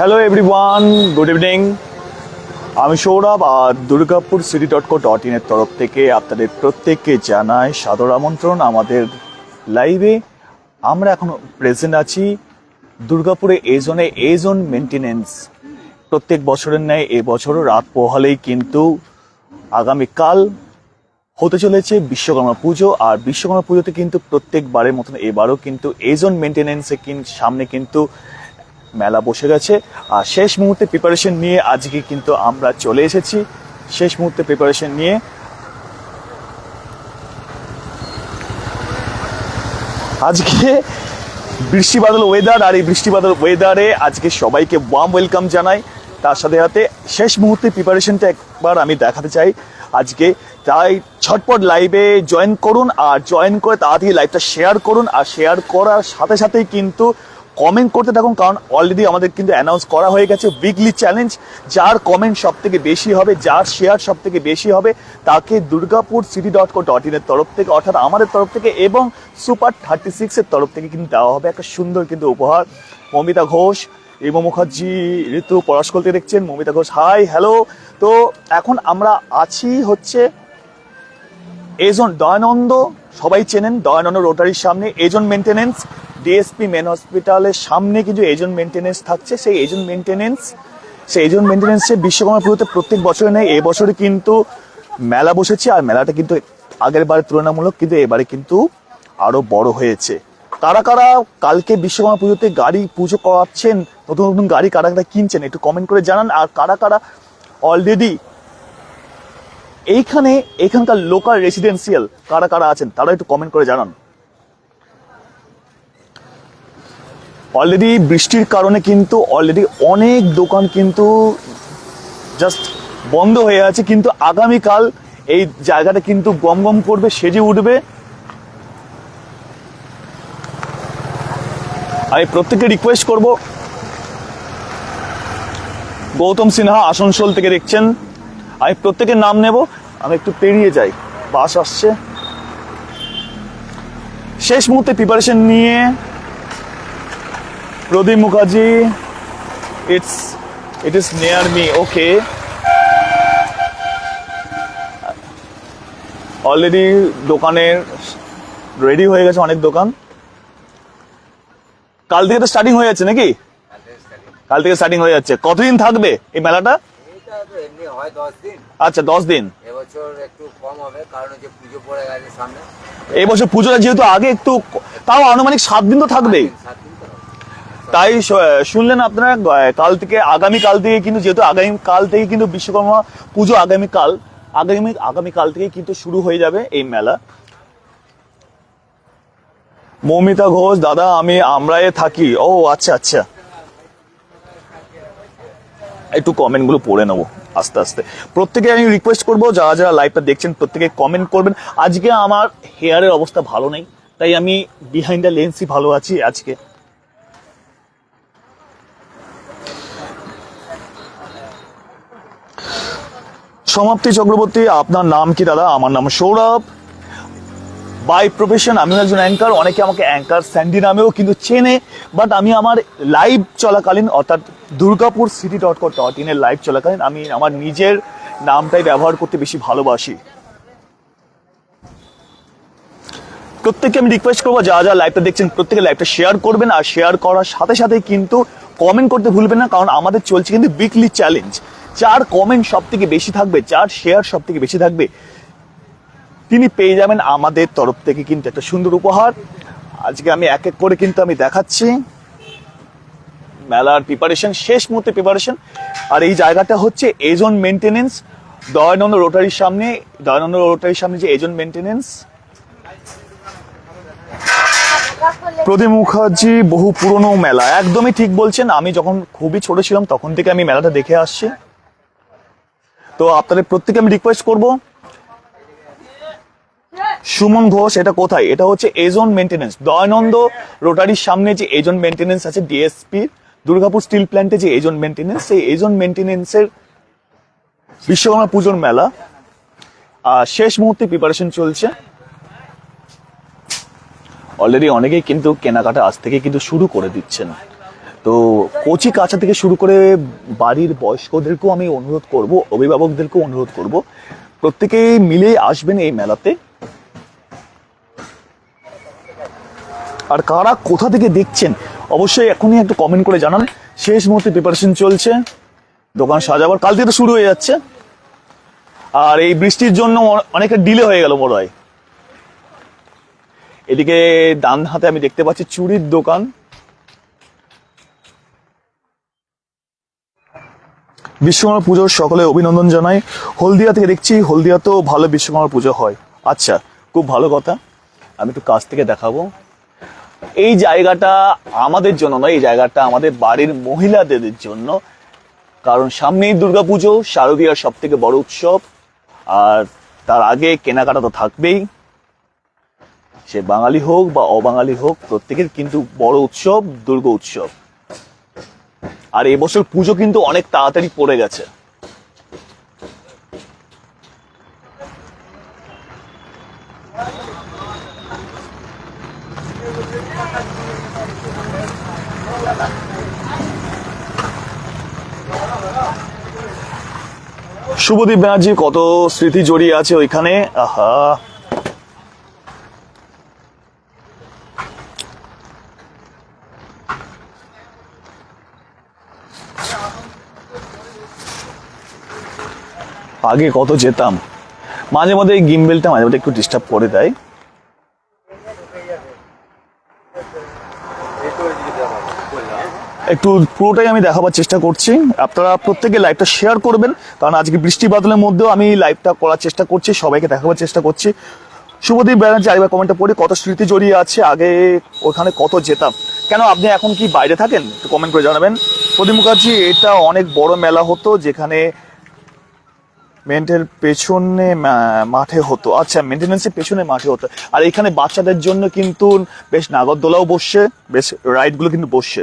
Hello everyone good evening আমি সৌরভ, আর Durgapur city dot co dot ইনের তরফ থেকে আপনাদের প্রত্যেককে জানাই সাদর আমন্ত্রণ আমাদের লাইভে আমরা এখন প্রেজেন্ট আছি দুর্গাপুরে এই জোনে এই জোন মেনটেনেন্স প্রত্যেক বছরের ন্যায় এবছরও রাত পোহালেই কিন্তু আগামীকাল হতে চলেছে বিশ্বকর্মা পুজো, আর বিশ্বকর্মা পুজোতে কিন্তু প্রত্যেকবারের মতন এবারও কিন্তু এজন মেনটেনেন্সে সামনে কিন্তু মেলা বসে গেছে। আর শেষ মুহূর্তে প্রিপারেশন নিয়ে আজকে কিন্তু আমরা চলে এসেছি। শেষ মুহূর্তে প্রিপারেশন নিয়ে আজকে বৃষ্টি বাদল ওয়েদার আর এই বৃষ্টি বাদল ওয়েদারে আজকে সবাইকে ওয়াম ওয়েলকাম জানাই। তার সাথে সাথে শেষ মুহূর্তে প্রিপারেশনটা একবার আমি দেখাতে চাই। আজকে তাই ছটপট লাইভে জয়েন করুন আর জয়েন করে তাড়াতাড়ি লাইভটা শেয়ার করুন। আর শেয়ার করার সাথে সাথেই কিন্তু কমেন্ট করতে থাকুন, কারণ অলরেডি আমাদের কিন্তু অ্যানাউন্স করা হয়ে গেছে উইকলি চ্যালেঞ্জ যার কমেন্ট সব থেকে বেশি হবে, যার শেয়ার সব থেকে বেশি হবে, তাকে Durgapur city dot co dot ইনের তরফ থেকে, অর্থাৎ আমাদের তরফ থেকে এবং সুপার থার্টি সিক্সের তরফ থেকে কিন্তু দেওয়া হবে একটা সুন্দর কিন্তু উপহার। মমিতা ঘোষ এবং মুখার্জি, ঋতু পরশকলতে দেখছেন? মমিতা ঘোষ হাই হ্যালো তো এখন আমরা আছি হচ্ছে এজন দয়ানন্দ, সবাই চেনেন দয়ানন্দ রোটারির সামনে, এজন মেনটেনেন্স ডিএসপি মেন হসপিটালের সামনে কিছু এজন মেনটেনেন্স থাকছে। সেই এজন মেনটেনেন্স সেই এজন মেনটেনেন্সে বিশ্বকর্মা পুজোতে প্রত্যেক বছরে নেই এবছরে কিন্তু মেলা বসেছে আর মেলাটা কিন্তু আগের বারের তুলনামূলক কিন্তু এবারে কিন্তু আরও বড় হয়েছে। কারা কারা কালকে বিশ্বকর্মা পুজোতে গাড়ি পুজো করাচ্ছেন, নতুন নতুন গাড়ি কারা কারা কিনছেন একটু কমেন্ট করে জানান। আর কারা কারা অলরেডি এইখানে এখানকার লোকাল রেসিডেন্সিয়াল কারা কারা আছেন, তারা একটু কমেন্ট করে জানান। অলরেডি বৃষ্টির কারণে কিন্তু অলরেডি অনেক দোকান কিন্তু জাস্ট বন্ধ হয়ে আছে, কিন্তু আগামীকাল এই জায়গাটা কিন্তু গম গম করবে, সেজে উঠবে। আমি প্রত্যেককে রিকোয়েস্ট করব। গৌতম সিনহা আসানসোল থেকে দেখছেন। আমি প্রত্যেকের নাম নেব, আমি একটু পেরিয়ে যাই, বাস আসছে। শেষ মুহূর্তে প্রিপারেশন নিয়ে Pradip Mukherjee it's it is near me okay already দোকানের রেডি হয়ে গেছে অনেক দোকান। কাল থেকে তো স্টার্টিং হয়ে যাচ্ছে নাকি? কাল থেকে স্টার্টিং হয়ে যাচ্ছে। কতদিন থাকবে এই মেলাটা? আচ্ছা দশ দিন। এই বছর পুজোটা যেহেতু আগে একটু তাও আনুমানিক সাত দিন তো থাকবেই। তাই শুনলেন আপনারা কাল থেকে, আগামী কাল থেকে কিন্তু, যেহেতু আগামী কাল থেকে কিন্তু বিশ্বকর্মা পুজো আগামী কাল, আগামী আগামী কাল থেকে কিন্তু শুরু হয়ে যাবে এই মেলা। মৌমিতা ঘোষ, দাদা, আমি আমরায় থাকি। ও আচ্ছা আচ্ছা। একটু কমেন্টগুলো পড়ে নেব, আস্তে আস্তে। প্রত্যেকে আমি রিকোয়েস্ট করব, যারা যারা লাইভটা দেখছেন, প্রত্যেকে কমেন্ট করবেন। আজকে আমার হেয়ারের অবস্থা ভালো নেই, তাই আমি বিহাইন্ড দ্য লেন্সই ভালো আছি আজকে। সমাপ্তি চক্রবর্তী, আপনার নাম কি দাদা? আমার নাম সৌরভ। বাই প্রফেশন আমিও একজন অ্যাঙ্কার অনেকে আমাকে অ্যাঙ্কার স্যান্ডি নামেও কিন্তু চেনে বাট আমি আমার লাইভ চলাকালীন, অর্থাৎ Durgapur city dot com dot ইনের লাইভ চলাকালীন, আমি আমার নিজের নামটাই ব্যবহার করতে বেশি ভালোবাসি। প্রত্যেককে আমি রিকোয়েস্ট করব যা যা লাইভটা দেখছেন, প্রত্যেকে লাইভটা শেয়ার করবেন, আর শেয়ার করার সাথে সাথে কিন্তু কমেন্ট করতে ভুলবেন না, কারণ আমাদের চলছে কিন্তু উইকলি চ্যালেঞ্জ যার কমেন্ট সব থেকে বেশি থাকবে, চার শেয়ার সব থেকে বেশি থাকবে। তিনি পেয়ে যাবেন আমাদের তরফ থেকে কিন্তু একটা সুন্দর উপহার। আজকে আমি এক এক করে কিন্তু আমি দেখাচ্ছি। মেলার প্রিপারেশন শেষ মুহূর্তে প্রিপারেশন আর এই জায়গাটা হচ্ছে এজন মেনটেনেন্স দয়ানন্দ রোটারির সামনে। দয়ানন্দ রোটারির সামনে যে এজন মেনটেনেন্স প্রদীপ মুখার্জি, বহু পুরনো মেলা। একদমই ঠিক বলছেন, আমি যখন খুবই ছোট ছিলাম, তখন থেকে আমি মেলাটা দেখে আসছি। তো আপনাদের প্রত্যেকে আমি রিকোয়েস্ট করব। সুমন ঘোষ, এটা কোথায়? এটা হচ্ছে এজন মেনটেনেন্স দয়ানন্দ রোটারির সামনে যে এজন মেনটেনেন্স আছে ডিএসপি দুর্গাপুর স্টিল প্ল্যান্টে যে এজন মেনটেনেন্স সেই এজন মেনটেনেন্সের বিশ্বকর্মা পুজোর মেলা। আর শেষ মুহূর্তে প্রিপারেশন চলছে। অলরেডি অনেকেই কিন্তু কেনাকাটা আজ থেকে কিন্তু শুরু করে দিচ্ছেন। তো কচি কাঁচা থেকে শুরু করে বাড়ির বয়স্কদেরকেও আমি অনুরোধ করব, অভিভাবকদেরকেও অনুরোধ করব, প্রত্যেকেই মিলে আসবেন এই মেলাতে। আর কারা কোথা থেকে দেখছেন, অবশ্যই এখনই একটু কমেন্ট করে জানান। শেষ মুহূর্তে প্রিপারেশন চলছে, দোকান সাজাবার। কাল থেকে তো শুরু হয়ে যাচ্ছে। আর এই বৃষ্টির জন্য অনেকটা ডিলে হয়ে গেল মনে হয়। এদিকে ডান হাতে আমি দেখতে পাচ্ছি চুরির দোকান। বিশ্বকর্মা পুজোর সকলে অভিনন্দন জানাই। হলদিয়া থেকে দেখছি, হলদিয়াতেও ভালো বিশ্বকর্মা পুজো হয়। আচ্ছা খুব ভালো কথা। আমি একটু কাছ থেকে দেখাবো। এই জায়গাটা আমাদের জন্য নয়, এই জায়গাটা আমাদের বাড়ির মহিলাদের জন্য। কারণ সামনেই দুর্গাপুজো, শারদীয়ার সব থেকে বড় উৎসব। আর তার আগে কেনাকাটা তো থাকবেই। সে বাঙালি হোক বা অবাঙালি হোক, প্রত্যেকের কিন্তু বড় উৎসব, দুর্গা উৎসব। আর এবছর পুজো কিন্তু অনেক তাড়াতাড়ি পড়ে গেছে। শুভদীপ ব্যানার্জির কত স্মৃতি জড়িয়ে আছে ওইখানে? আহা। আগে কত যেতাম? মাঝে মধ্যে এই গিম্বেলটা মাঝে মধ্যে একটু ডিস্টার্ব করে দেয়। একটু পুরোটাই আমি দেখাবার চেষ্টা করছি। আপনারা প্রত্যেকে লাইভটা শেয়ার করবেন। কারণ আজকে বৃষ্টি বাদলের মধ্যেও আমি লাইভটা করার চেষ্টা করছি, সবাইকে দেখাবার চেষ্টা করছি। শুভদীপ ব্যানার্জি, আরেকবার কমেন্টে পড়ি, কত স্মৃতি জড়িয়ে আছে, আগে ওখানে কত যেতাম। কেন, আপনি এখন কি বাইরে থাকেন? একটু কমেন্ট করে জানাবেন। প্রদীপ মুখার্জি, এটা অনেক বড় মেলা হতো, যেখানে মেন্টের পেছনে মাঠে হতো। আচ্ছা মেনটেন্যান্সের পেছনে মাঠে হতো। আর এখানে বাচ্চাদের জন্য কিন্তু বেশ নাগরদোলাও বসছে, বেশ রাইডগুলো কিন্তু বসছে।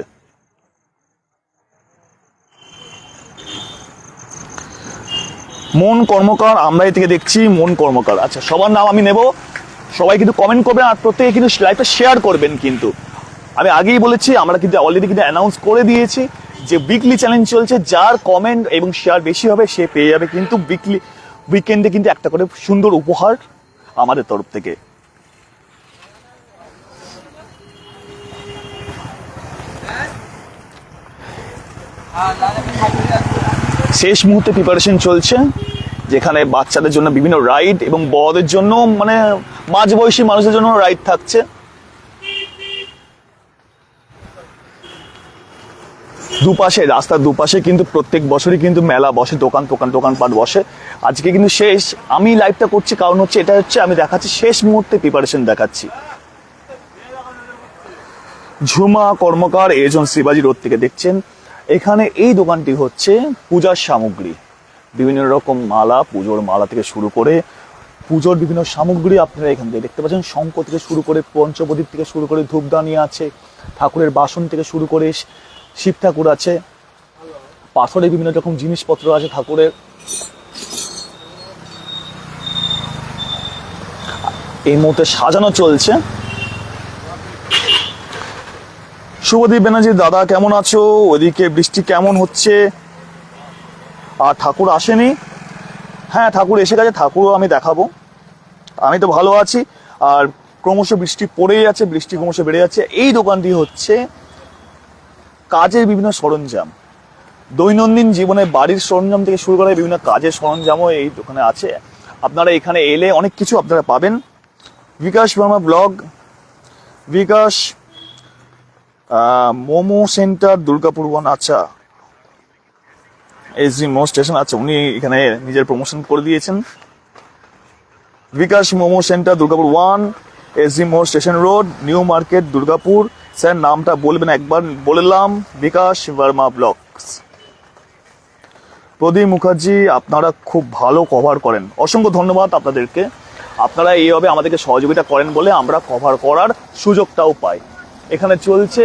মন কর্মকার আমরা থেকে দেখছি মন কর্মকার। আচ্ছা সবার নাম আমি নেব। সবাই কিন্তু কমেন্ট করবেন আর প্রত্যেকে কিন্তু লাইভটা শেয়ার করবেন কিন্তু। আমি আগেই বলেছি, আমরা কিন্তু অলরেডি কিন্তু অ্যানাউন্স করে দিয়েছি। যে উইকলি চ্যালেঞ্জ চলছে, যার কমেন্ট এবং শেয়ার বেশি হবে, সে পেয়ে যাবে কিন্তু উইকলি উইকেন্ডে কিন্তু একটা করে সুন্দর উপহার আমাদের তরফ থেকে। শেষ মুহূর্তে প্রিপারেশন চলছে, যেখানে বাচ্চাদের জন্য বিভিন্ন রাইড এবং বড়দের জন্য মানে মাঝবয়সী মানুষের জন্য রাইড থাকছে। দুপাশে, রাস্তার দুপাশে কিন্তু প্রত্যেক বছরই কিন্তু মেলা বসে, দোকান দোকান, দোকানপাট বসে। আজকে কিন্তু শেষ, আমি লাইভটা করছি, কারণ হচ্ছে এটা হচ্ছে, আমি দেখাচ্ছি, শেষ মুহূর্তে প্রিপারেশন দেখাচ্ছি। ঝুমা কর্মকার এজন শিবাজি রোড থেকে দেখছেন। এখানে এই দোকানটি হচ্ছে পূজার সামগ্রী। বিভিন্ন রকম মালা, পুজোর মালা থেকে শুরু করে পুজোর বিভিন্ন সামগ্রী আপনারা এখান থেকে দেখতে পাচ্ছেন। শঙ্খ থেকে শুরু করে পঞ্চপ্রদীপ থেকে শুরু করে ধূপদানি আছে, ঠাকুরের বাসন থেকে শুরু করে শিব ঠাকুর আছে পাথরের বিভিন্ন রকম জিনিসপত্র আছে ঠাকুরের। এই মুহূর্তে সাজানো চলছে। শুভদীপ ব্যানার্জি, দাদা কেমন আছো? ওদিকে বৃষ্টি কেমন হচ্ছে? আর ঠাকুর আসেনি? হ্যাঁ ঠাকুর এসে গেছে, ঠাকুরও আমি দেখাবো। আমি তো ভালো আছি। আর ক্রমশ বৃষ্টি পড়েই যাচ্ছে, বৃষ্টি ক্রমশ বেড়ে যাচ্ছে। এই দোকানটি হচ্ছে কাজের বিভিন্ন সরঞ্জাম। দৈনন্দিন জীবনে বাড়ির সরঞ্জাম থেকে শুরু করে বিভিন্ন কাজের সরঞ্জামও এই দোকানে আছে। আপনারা এখানে এলে অনেক কিছু আপনারা পাবেন। Bikash Barma blog. Bikash momo centre, Durgapur one আচ্ছা। এস জি মোমো স্টেশন আচ্ছা উনি এখানে নিজের প্রমোশন করে দিয়েছেন। Bikash momo centre, Durgapur one S G momo station road new market, Durgapur. Sir, নামটা বলবেন একবার। বললাম বিকাশ বর্মা ব্লগস প্রদীপ মুখার্জি, আপনারা খুব ভালো কভার করেন। অসংখ্য ধন্যবাদ আপনাদেরকে। আপনারা এইভাবে আমাদেরকে সহযোগিতা করেন বলে আমরা কভার করার সুযোগটাও পাই। এখানে চলছে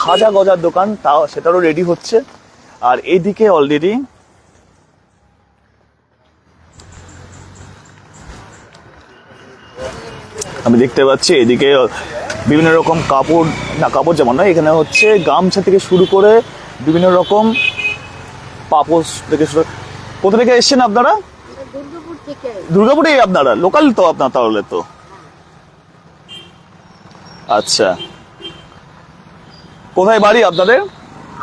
খাজা গজার দোকান তাও সেটারও রেডি হচ্ছে। আর এইদিকে অলরেডি আমি দেখতে পাচ্ছি এদিকে বিভিন্ন রকম কাপড় না কাপড় যেমন নয় এখানে হচ্ছে গামছা থেকে শুরু করে বিভিন্ন রকম পাপোস থেকে শুরু কোথা থেকে এসছেন আপনারা? দুর্গাপুর দুর্গাপুরেই আপনারা লোকাল তো আপনার তাহলে তো। আচ্ছা। কোথায় বাড়ি আপনাদের?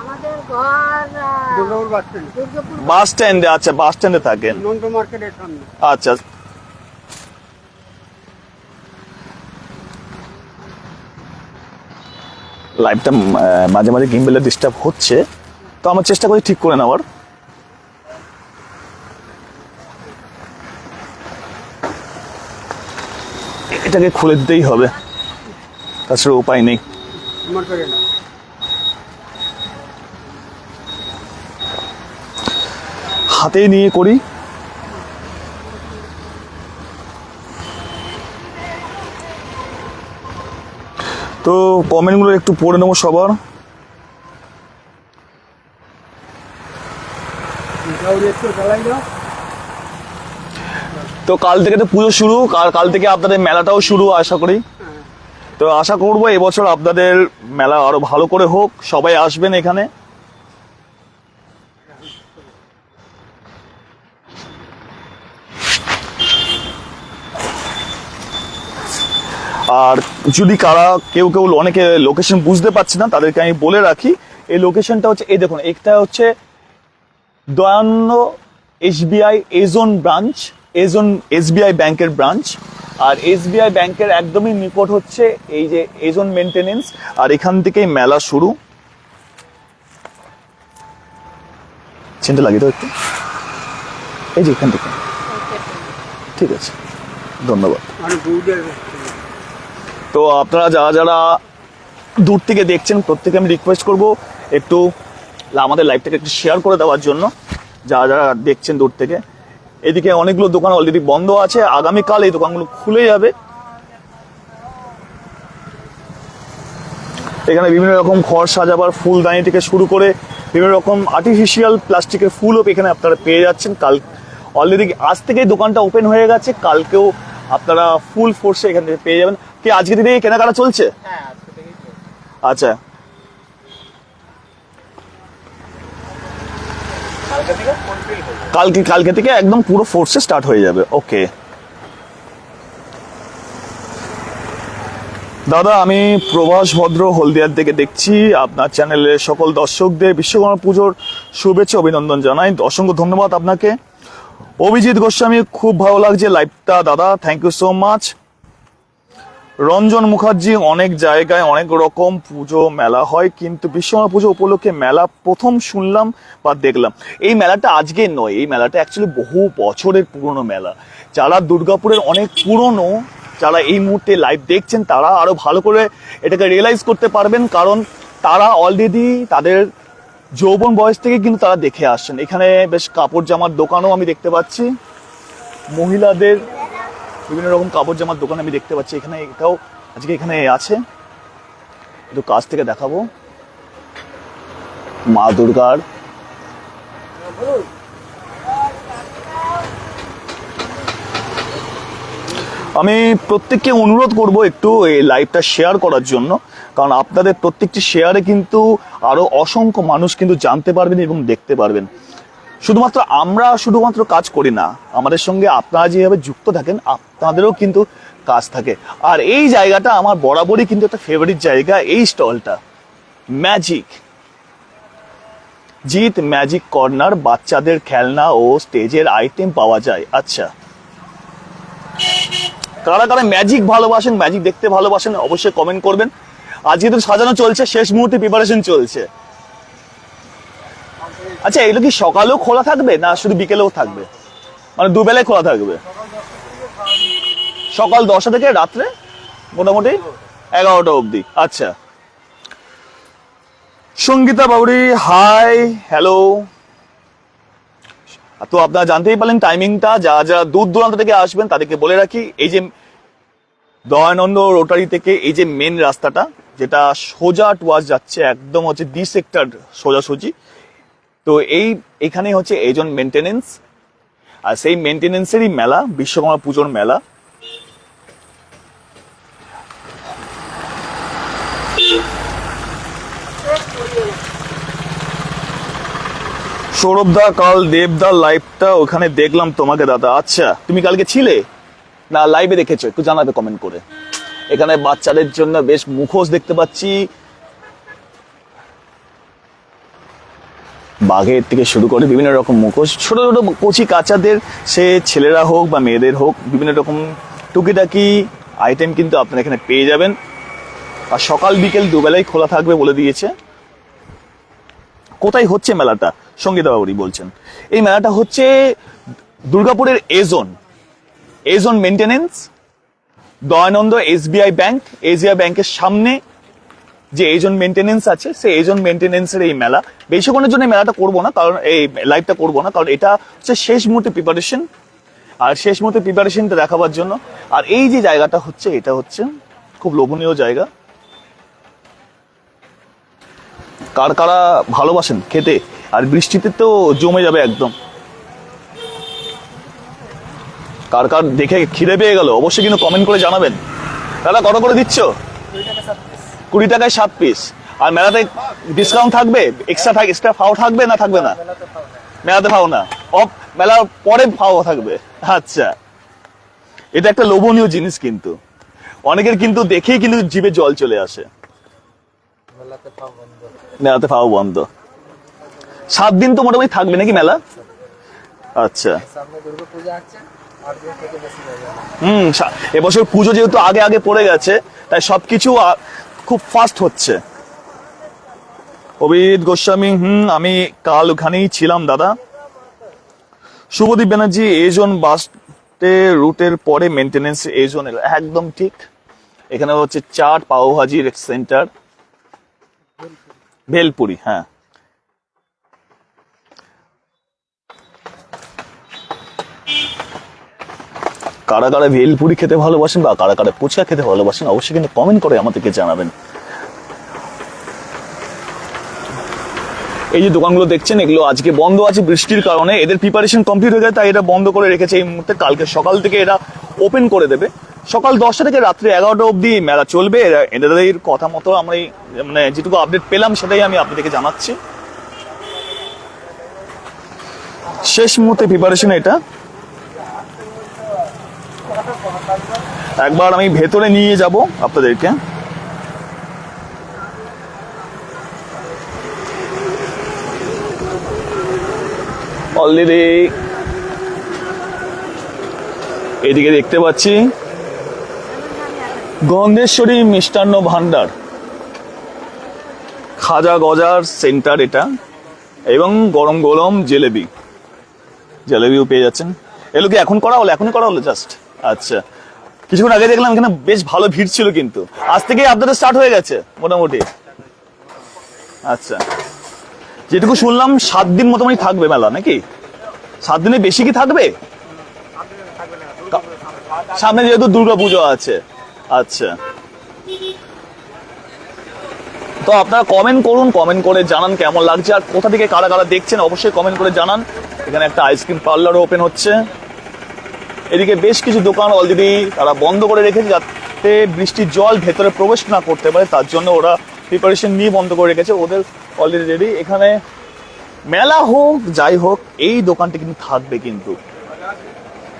আমাদের ঘর আহ, Durgapur bus stand. Durgapur bus স্ট্যান্ডে আচ্ছা বাস স্ট্যান্ডে থাকেন। আচ্ছা। লাইভটা মাঝে মাঝে গিম্বেলে ডিস্টার্ব হচ্ছে। তো আমার চেষ্টা করি ঠিক করে নেওয়ার। এটাকে খুলে দিতেই হবে। তাছাড়া উপায় নেই। হাতে নিয়ে করি। তো কমেন্টগুলো একটু পড়ে নেব সবার। তো কাল থেকে তো পুজো শুরু, কাল কাল থেকে আপনাদের মেলাটাও শুরু আশা করি। তো আশা করব এবছর আপনাদের মেলা আরও ভালো করে হোক, সবাই আসবেন এখানে। আর যদি কারা কেউ কেউ অনেকে লোকেশন বুঝতে পারছে না তাদেরকে আমি বলে রাখি এই লোকেশনটা হচ্ছে এই দেখুন একটা হচ্ছে Dayanand SBI A zone branch A zone SBI ব্যাংকের ব্রাঞ্চ আর এসবিআই ব্যাংকের একদমই নিকট হচ্ছে এই যে এজোন মেনটেনেন্স আর এখান থেকেই মেলা শুরু। চিনতে লাগে তো একটু? এই যে এখান থেকে। ঠিক আছে। ধন্যবাদ। তো আপনারা যারা যারা দূর থেকে দেখছেন প্রত্যেকে আমি রিকোয়েস্ট করব একটু আমাদের লাইভটাকে একটু শেয়ার করে দেওয়ার জন্য, যারা যারা দেখছেন দূর থেকে। এদিকে অনেকগুলো দোকান অলরেডি বন্ধ আছে, আগামীকাল এই দোকানগুলো খুলে যাবে। এখানে বিভিন্ন রকম খড় সাজাবার, ফুলদানি থেকে শুরু করে বিভিন্ন রকম আর্টিফিশিয়াল প্লাস্টিকের ফুলও এখানে আপনারা পেয়ে যাচ্ছেন। কাল অলরেডি আজ থেকেই দোকানটা ওপেন হয়ে গেছে, কালকেও আপনারা ফুল ফোর্সে এখান পেয়ে যাবেন। কি আজকে দিনে কেনাকাটা চলছে? আচ্ছা। কালকে কালকে থেকে একদম পুরো ফোর্সে স্টার্ট হয়ে যাবে ওকে দাদা আমি প্রভাস ভদ্র হলদিয়ার থেকে দেখছি আপনার চ্যানেলের সকল দর্শকদের বিশ্বকর্মা পুজোর শুভেচ্ছা অভিনন্দন জানাই। অসংখ্য ধন্যবাদ আপনাকে। অভিজিৎ গোস্বামী খুব ভালো লাগছে লাইভটা দাদা thank you so much Ranjan Mukherjee অনেক জায়গায় অনেক রকম পুজো মেলা হয়, কিন্তু বিশ্বকর্মা পুজো উপলক্ষে মেলা প্রথম শুনলাম বা দেখলাম। এই মেলাটা আজকে নয়, এই মেলাটা অ্যাকচুয়ালি বহু বছরের পুরনো মেলা। যারা দুর্গাপুরের অনেক পুরনো, যারা এই মুহূর্তে লাইভ দেখছেন, তারা আরও ভালো করে এটাকে রিয়েলাইজ করতে পারবেন, কারণ তারা অলরেডি তাদের যৌবন বয়স থেকে কিন্তু তারা দেখে আসছেন। এখানে বেশ কাপড় জামার দোকানও আমি দেখতে পাচ্ছি। মহিলাদের বিভিন্ন রকম কাপড় জামার দোকান আমি দেখতে পাচ্ছি। এখানে এটাও আজকে এখানে আছে। একটু কাছ থেকে দেখাবো। মা দুর্গার। আমি প্রত্যেককে অনুরোধ করব একটু এই লাইভটা শেয়ার করার জন্য। কারণ আপনাদের প্রত্যেকটি শেয়ারে কিন্তু আরও অসংখ্য মানুষ কিন্তু জানতে পারবেন এবং দেখতে পারবেন। শুধুমাত্র আমরা শুধুমাত্র কাজ করি না, আমাদের সঙ্গে আপনারা যেভাবে যুক্ত থাকেন, আপনাদেরও কিন্তু কাজ থাকে। আর এই জায়গাটা আমার বরাবরই কিন্তু একটা ফেভারিট জায়গা, এই স্টলটা। ম্যাজিক জিত ম্যাজিক কর্নার বাচ্চাদের খেলনা ও স্টেজের আইটেম পাওয়া যায়। আচ্ছা। কারা কারা ম্যাজিক ভালোবাসেন ম্যাজিক দেখতে ভালোবাসেন, অবশ্যই কমেন্ট করবেন। আজকে তো সাজানো চলছে, শেষ মুহূর্তে প্রিপারেশন চলছে। আচ্ছা এগুলো কি সকালেও খোলা থাকবে না শুধু বিকেলেও থাকবে? মানে দুবেলায় খোলা থাকবে? সকাল দশটা থেকে রাত্রে? মোটামুটি এগারোটা অবধি। আচ্ছা। সঙ্গীতা বাবুরি হাই হ্যালো তো আপনারা জানতেই পারলেন টাইমিংটা যারা যারা দূর দূরান্ত থেকে আসবেন তাদেরকে বলে রাখি, এই যে দয়ানন্দ রোটারি থেকে এই যে মেন রাস্তাটা, যেটা সোজা টুয়ার্স যাচ্ছে একদম হচ্ছে ডি সেক্টর সোজাসুজি। তো এই এখানে হচ্ছে এজন মেনটেনেন্স আর সেই মেনটেনেন্সেরই মেলা, বিশ্বকর্মা পুজোর মেলা। সৌরভ দা, কাল দেবদা লাইভটা ওখানে দেখলাম তোমাকে দাদা। আচ্ছা তুমি কালকে ছিলে? না লাইভে দেখেছ, একটু জানাবে কমেন্ট করে। এখানে বাচ্চাদের জন্য বেশ মুখোশ দেখতে পাচ্ছি। বাঘের থেকে শুরু করে বিভিন্ন রকম মুখোশ, ছোট ছোট কচি কাচাদের সে ছেলেরা হোক বা মেয়েদের হোক, বিভিন্ন রকম টুকিটাকি আইটেম কিন্তু আপনারা এখানে পেয়ে যাবেন। আর সকাল বিকেল দুবেলাই খোলা থাকবে বলে দিয়েছে। কোথায় হচ্ছে মেলাটা? সঙ্গীতা বাবুরি বলছেন। এই মেলাটা হচ্ছে দুর্গাপুরের A zone A zone maintenance Dayanand SBI bank SBI ব্যাংকের সামনে যে এজন মেনটেনেন্স আছে, সেই এজন মেনটেনেন্সের এই মেলা। বেশিক্ষণের জন্য মেলাটা করব না, কারণ এই লাইভটা করব না, কারণ এটা হচ্ছে শেষ মুহূর্তে প্রিপারেশন আর শেষ মুহূর্তে প্রিপারেশনটা দেখাবার জন্য। আর এই যে জায়গাটা হচ্ছে, এটা হচ্ছে খুব লোভনীয় জায়গা। কার কারা ভালোবাসেন খেতে, আর বৃষ্টিতে তো জমে যাবে একদম। কার কার দেখে খিদে পেয়ে গেল, অবশ্যই কিন্তু কমেন্ট করে জানাবেন। দাদা, কত করে দিচ্ছ? কুড়ি টাকায় সাত পিস আর মেলাতে ডিসকাউন্ট থাকবে? এক্সট্রা থাক এক্সট্রা ফাও থাকবে না থাকবে না? মেলাতে ফাও না। অফ মেলার পরে ফাও থাকবে। আচ্ছা। এটা একটা লোভনীয় জিনিস কিন্তু। অনেকের কিন্তু দেখেই কিন্তু জিভে জল চলে আসে। মেলাতে পা বন্ধ। মেলাতে ফাও বন্ধ। সাত দিন তো মোটামুটি থাকবে নাকি মেলা? আচ্ছা। হুম এবছর পুজো যেহেতু আগে আগে পড়ে গেছে তাই সবকিছু খুব ফাস্ট হচ্ছে। অভিজিৎ গোস্বামী, হুম, আমি কাল ওখানেই ছিলাম, দাদা। শুভদীপ ব্যানার্জি, এজন বাস রুটের পরে মেনটেনেন্স এজন একদম ঠিক। এখানে হচ্ছে চাট পাওভাজির সেন্টার ভেলপুরি হ্যাঁ। কারা কারা ভেলপুরি খেতে ভালোবাসেন বা কারা কারা ফুচকা খেতে ভালোবাসেন, অবশ্যই কিন্তু কমেন্ট করে আমাদেরকে জানাবেন। এই যে দোকানগুলো দেখছেন, এগুলো আজকে বন্ধ আছে বৃষ্টির কারণে। এদের প্রিপারেশন কমপ্লিট হয়ে যায়, তাই এটা বন্ধ করে রেখেছে এই মুহূর্তে। কালকে সকাল থেকে এরা ওপেন করে দেবে। সকাল দশটা থেকে রাত্রি এগারোটা অবধি মেলা চলবে। এদের কথা মতো আমরা মানে যেটুকু আপডেট পেলাম, সেটাই আমি আপনাদেরকে জানাচ্ছি। শেষ মুহূর্তে প্রিপারেশন এটা। একবার আমি ভেতরে নিয়ে যাব আপনাদেরকে। অলরেডি এদিকে দেখতে পাচ্ছি। গন্ধেশ্বরী মিষ্টান্ন ভান্ডার খাজা গজার সেন্টার এটা। এবং গরম গরম জেলেবি। জেলেবিও পেয়ে যাচ্ছেন। এগুলো কি এখন করা হলো? এখনই করা হলো জাস্ট আচ্ছা। কিছুক্ষণ আগে দেখলাম এখানে বেশ ভালো ভিড় ছিল কিন্তু। আজ থেকেই আপনাদের স্টার্ট হয়ে গেছে, মোটামুটি। আচ্ছা। যেটুকু শুনলাম, সাত দিন মোটামুটি থাকবে মেলা, নাকি? সাত দিনে বেশি কি থাকবে? সামনে যেহেতু দুর্গা পুজো আছে। আচ্ছা। তো আপনারা কমেন্ট করুন কমেন্ট করে জানান কেমন লাগছে, আর কোথা থেকে কারা কারা দেখছেন, অবশ্যই কমেন্ট করে জানান। এখানে একটা আইসক্রিম পার্লারও ওপেন হচ্ছে। এদিকে বেশ কিছু দোকান অলরেডি তারা বন্ধ করে রেখেছে যাতে বৃষ্টির জল ভেতরে প্রবেশ না করতে পারে, তার জন্য ওরা প্রিপারেশন নিয়ে বন্ধ করে রেখেছে, ওদের অলরেডি রেডি এখানে মেলা হোক, যাই হোক, এই দোকানটি কিন্তু থাকবে কিন্তু।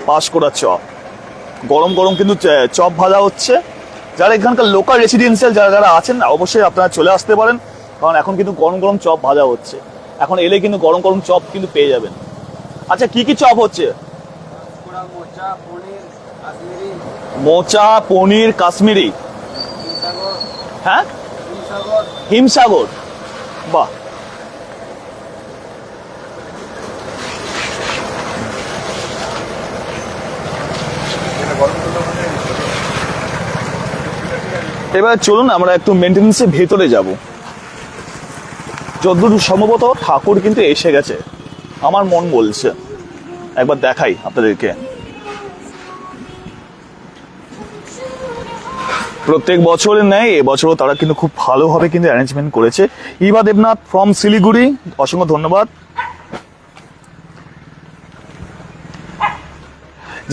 পাস করা চপ। গরম গরম কিন্তু চপ ভাজা হচ্ছে। যারা এখানকার লোকাল রেসিডেন্সিয়াল যারা যারা আছেন, অবশ্যই আপনারা চলে আসতে পারেন, কারণ এখন কিন্তু গরম গরম চপ ভাজা হচ্ছে। এখন এলে কিন্তু গরম গরম চপ কিন্তু পেয়ে যাবেন। আচ্ছা কি কি চপ হচ্ছে? মোচা পনির কাশ্মীরি। হ্যাঁ? হিমসাগর। বাহ। এবার চলুন আমরা একটু মেনটেন্সের ভেতরে যাব। যতদূর সম্ভবত ঠাকুর কিন্তু এসে গেছে। আমার মন বলছে। একবার দেখাই আপনাদেরকে। প্রত্যেক বছরের ন্যায় এবছরও তারা কিন্তু খুব ভালোভাবে কিন্তু অ্যারেঞ্জমেন্ট করেছে। ইবা দেবনাথ ফ্রম শিলিগুড়ি, অসংখ্য ধন্যবাদ।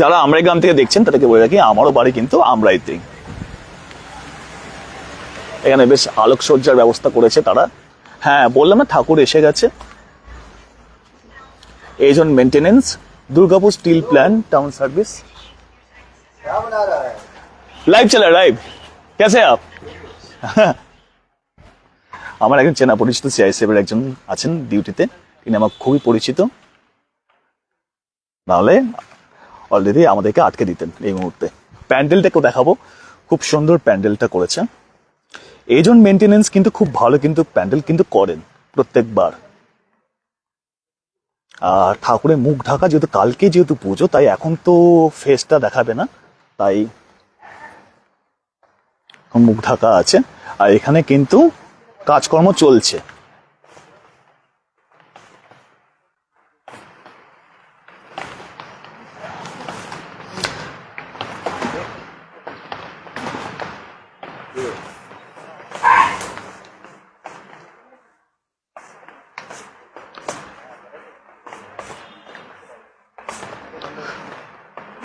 যারা আমরাই গ্রাম থেকে দেখছেন, তাদেরকে বলে রাখি, আমারও বাড়ি কিন্তু আমরাইতেই। এখানে বেশ আলোকসজ্জার ব্যবস্থা করেছে তারা। হ্যাঁ বললাম না, ঠাকুর এসে গেছে। A zone maintenance Durgapur steel plant town service live চালা লাইভ কেসে আপ আমার একজন চেনা পরিচিত সিআইসিএফের একজন আছেন ডিউটিতে তিনি আমার খুবই পরিচিত। নাহলে অলরেডি আমাদেরকে আটকে দিতেন এই মুহূর্তে। প্যান্ডেলটাকেও দেখাবো। খুব সুন্দর প্যান্ডেলটা করেছে। এজন মেনটেনেন্স কিন্তু খুব ভালো কিন্তু প্যান্ডেল কিন্তু করেন প্রত্যেকবার। আর ঠাকুরের মুখ ঢাকা যেহেতু কালকে যেহেতু পুজো, তাই এখন তো ফেসটা দেখাবে না। তাই মুখ ঢাকা আছে, আর এখানে কিন্তু কাজকর্ম চলছে।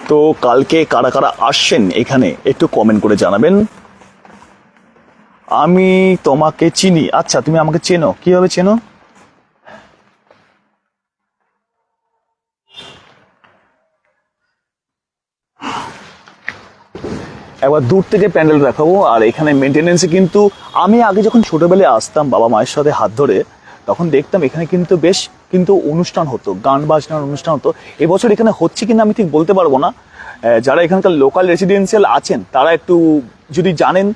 তো কালকে কারা কারা আসছেন এখানে একটু কমেন্ট করে জানাবেন। আমি তোমাকে চিনি। আচ্ছা তুমি আমাকে চেনো? কীভাবে চেনো? একবার দূর থেকে প্যান্ডেল দেখাবো, আর এখানে মেনটেনেন্সে কিন্তু আমি আগে যখন ছোটবেলায় আসতাম বাবা মায়ের সাথে হাত ধরে, তখন দেখতাম এখানে কিন্তু বেশ কিন্তু অনুষ্ঠান হতো, গান বাজনার অনুষ্ঠান হতো। এবছর এখানে হচ্ছে কিনা আমি ঠিক বলতে পারব না। যারা এখানকার লোকাল রেসিডেন্সিয়াল আছেন, তারা একটু যদি জানেন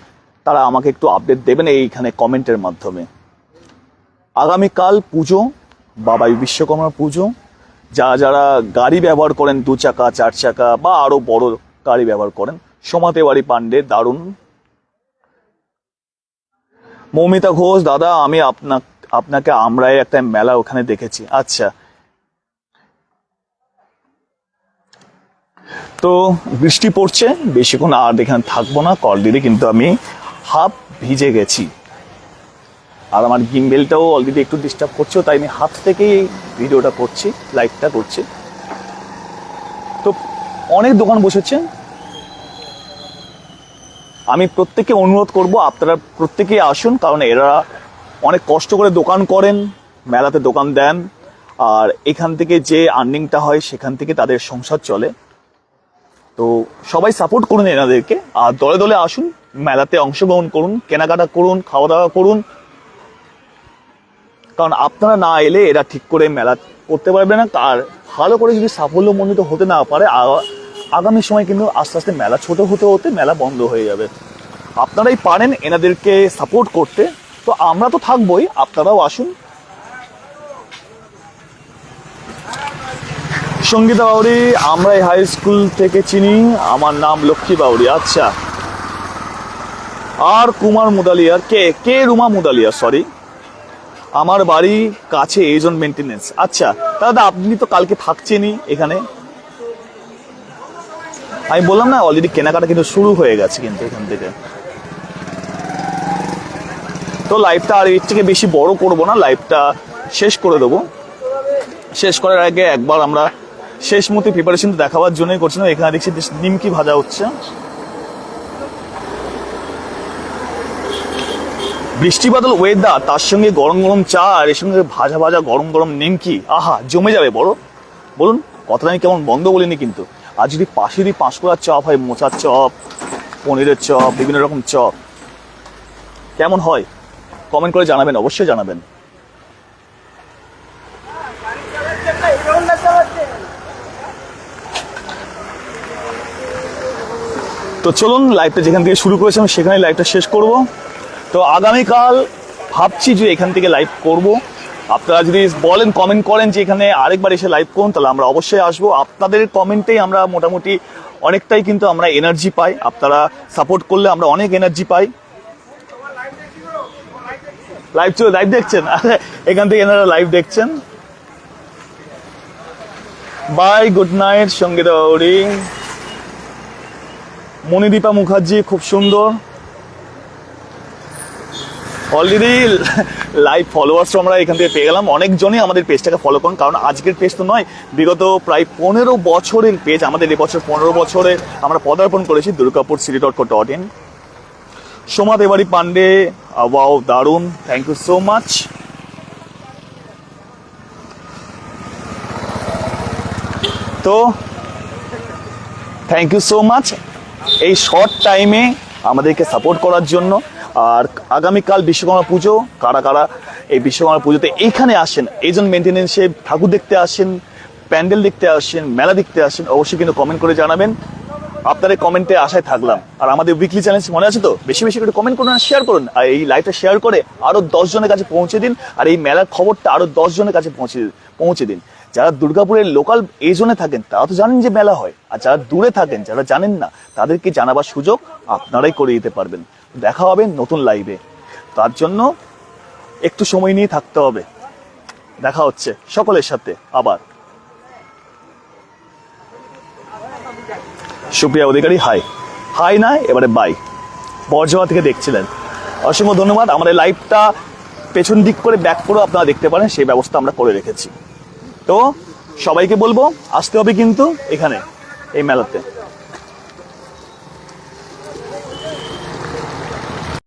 তারা আমাকে একটু আপডেট দেবেন এইখানে কমেন্টের মাধ্যমে। আগামীকাল পুজো বাবাই বিশ্বকর্মা পুজো। যারা যারা গাড়ি ব্যবহার করেন, দু চাকা, চার চাকা, বা আরও বড় গাড়ি ব্যবহার করেন সমাতে বাড়ি পান্ডে দারুণ। মৌমিতা ঘোষ, দাদা, আমি আপনা, আপনাকে আমরাই একটা মেলা ওখানে দেখেছি। আচ্ছা। তো বৃষ্টি পড়ছে, বেশিক্ষণ আর এখানে থাকব না, কল দিলে, কিন্তু আমি হাফ ভিজে গেছি। আর আমার গিম্বেলটাও অলরেডি একটু ডিস্টার্ব করছে, তাই আমি হাত থেকেই ভিডিওটা করছি লাইভটা করছি। তো অনেক দোকান বসেছে। আমি প্রত্যেককে অনুরোধ করব, আপনারা প্রত্যেকেই আসুন, কারণ এরা অনেক কষ্ট করে দোকান করেন, মেলাতে দোকান দেন, আর এখান থেকে যে আর্নিংটা হয়, সেখান থেকে তাদের সংসার চলে। তো সবাই সাপোর্ট করুন এনাদেরকে, আর দলে দলে আসুন মেলাতে অংশগ্রহণ করুন, কেনাকাটা করুন খাওয়া দাওয়া করুন। কারণ আপনারা না এলে এরা ঠিক করে মেলা করতে পারবে না। আর ভালো করে যদি সাফল্য সাফল্যমণ্ডিত হতে না পারে আগামী সময় কিন্তু আস্তে আস্তে মেলা ছোট হতে হতে মেলা বন্ধ হয়ে যাবে। আপনারাই পারেন এনাদেরকে সাপোর্ট করতে। তো আমরা তো থাকবোই, আপনারাও আসুন। সঙ্গীতা বাউরি আমরা এই হাই স্কুল থেকে চিনি। আমার নাম লক্ষ্মী বাউরি আচ্ছা। আর কুমার মুদালিয়ার কে? কে রুমা মুদালিয়া? সরি আমার বাড়ি কাছে এজন মেনটেনেন্স আচ্ছা দাদা, আপনি তো কালকে থাকছেনই এখানে। আমি বললাম না অলরেডি কেনাকাটা কিন্তু শুরু হয়ে গেছে কিন্তু এখান থেকে। তো লাইভটা আর এর থেকে বেশি বড় করব না লাইভটা শেষ করে দেবো। শেষ করার আগে একবার আমরা শেষ মতো প্রিপারেশন দেখাবার জন্যই করছিলাম, এখানে দেখছি নিমকি ভাজা হচ্ছে। বৃষ্টি বাদল ওয়েদার তার সঙ্গে গরম গরম চা, আর এর সঙ্গে ভাজা ভাজা গরম গরম নিমকি। আহা, জমে যাবে বড় বলুন, কথাটা আমি কেমন বন্ধ বলিনি কিন্তু। আর যদি পাশে যদি পাঁশকুড়ার চপ হয়, মোচার চপ, পনিরের চপ, বিভিন্ন রকম চপ, কেমন হয়? কমেন্ট করে জানাবেন, অবশ্যই জানাবেন। তো চলুন লাইভটা যেখান থেকে শুরু করেছিলাম সেখানে লাইভটা শেষ করব। তো আগামীকাল ভাবছি যে এখান থেকে লাইভ করব। আপনারা যদি বলেন কমেন্ট করেন যে এখানে আরেকবার এসে লাইভ করুন তাহলে আমরা অবশ্যই আসব। আপনাদের কমেন্টেই আমরা মোটামুটি অনেকটাই কিন্তু আমরা এনার্জি পাই। আপনারা সাপোর্ট করলে আমরা অনেক এনার্জি পাই। লাইভ চলে লাইভ দেখছেন? আরে, এখান থেকে এনারা লাইভ দেখছেন। Bye good night Sangita Manidipa Mukherjee খুব সুন্দর। অলরেডি লাইভ ফলোয়ার্স আমরা এখান থেকে পেয়ে গেলাম। অনেকজনই আমাদের পেজটাকে ফলো করুন, কারণ আজকের পেজ তো নয়, বিগত প্রায় পনেরো বছরের পেজ আমাদের এবছর পনেরো বছরে আমরা পদার্পণ করেছি Durgapur city dot co dot in Soma Debari Pandey wow দারুণ থ্যাংক ইউ সো মাচ তো থ্যাংক ইউ সো মাচ এই শর্ট টাইমে আমাদেরকে সাপোর্ট করার জন্য আর আগামীকাল বিশ্বকর্মা পুজো, কারা কারা এই বিশ্বকর্মা পুজোতে এইখানে আসেন, এইজন মেনটেনেন্সে ঠাকুর দেখতে আসেন, প্যান্ডেল দেখতে আসেন, মেলা দেখতে আসেন, অবশ্যই কিন্তু কমেন্ট করে জানাবেন। আপনাদের কমেন্টে আশায় থাকলাম। আর আমাদের উইকলি চ্যালেঞ্জ মনে আছে তো? বেশি বেশি করে কমেন্ট করুন শেয়ার করুন। আর এই লাইভটা শেয়ার করে আরও দশজনের কাছে পৌঁছে দিন আর এই মেলার খবরটা আরও দশজনের কাছে পৌঁছে পৌঁছে দিন। যারা দুর্গাপুরের লোকাল এই জোনে থাকেন, তারা তো জানেন যে মেলা হয়। আর যারা দূরে থাকেন, যারা জানেন না, তাদেরকে জানাবার সুযোগ আপনারাই করে দিতে পারবেন। দেখা হবে নতুন লাইভে তার জন্য একটু সময় নিয়ে থাকতে হবে। দেখা হচ্ছে সকলের সাথে আবার। সুপ্রিয়া অধিকারী হাই হাই না, এবারে বাই বর্জমা থেকে দেখছিলেন। অসংখ্য ধন্যবাদ। আমাদের লাইভটা পেছন দিক করে ব্যাক করেও আপনারা দেখতে পারেন, সেই ব্যবস্থা আমরা করে রেখেছি। তো সবাইকে বলব, আসতে হবে কিন্তু এখানে, এই মেলাতে।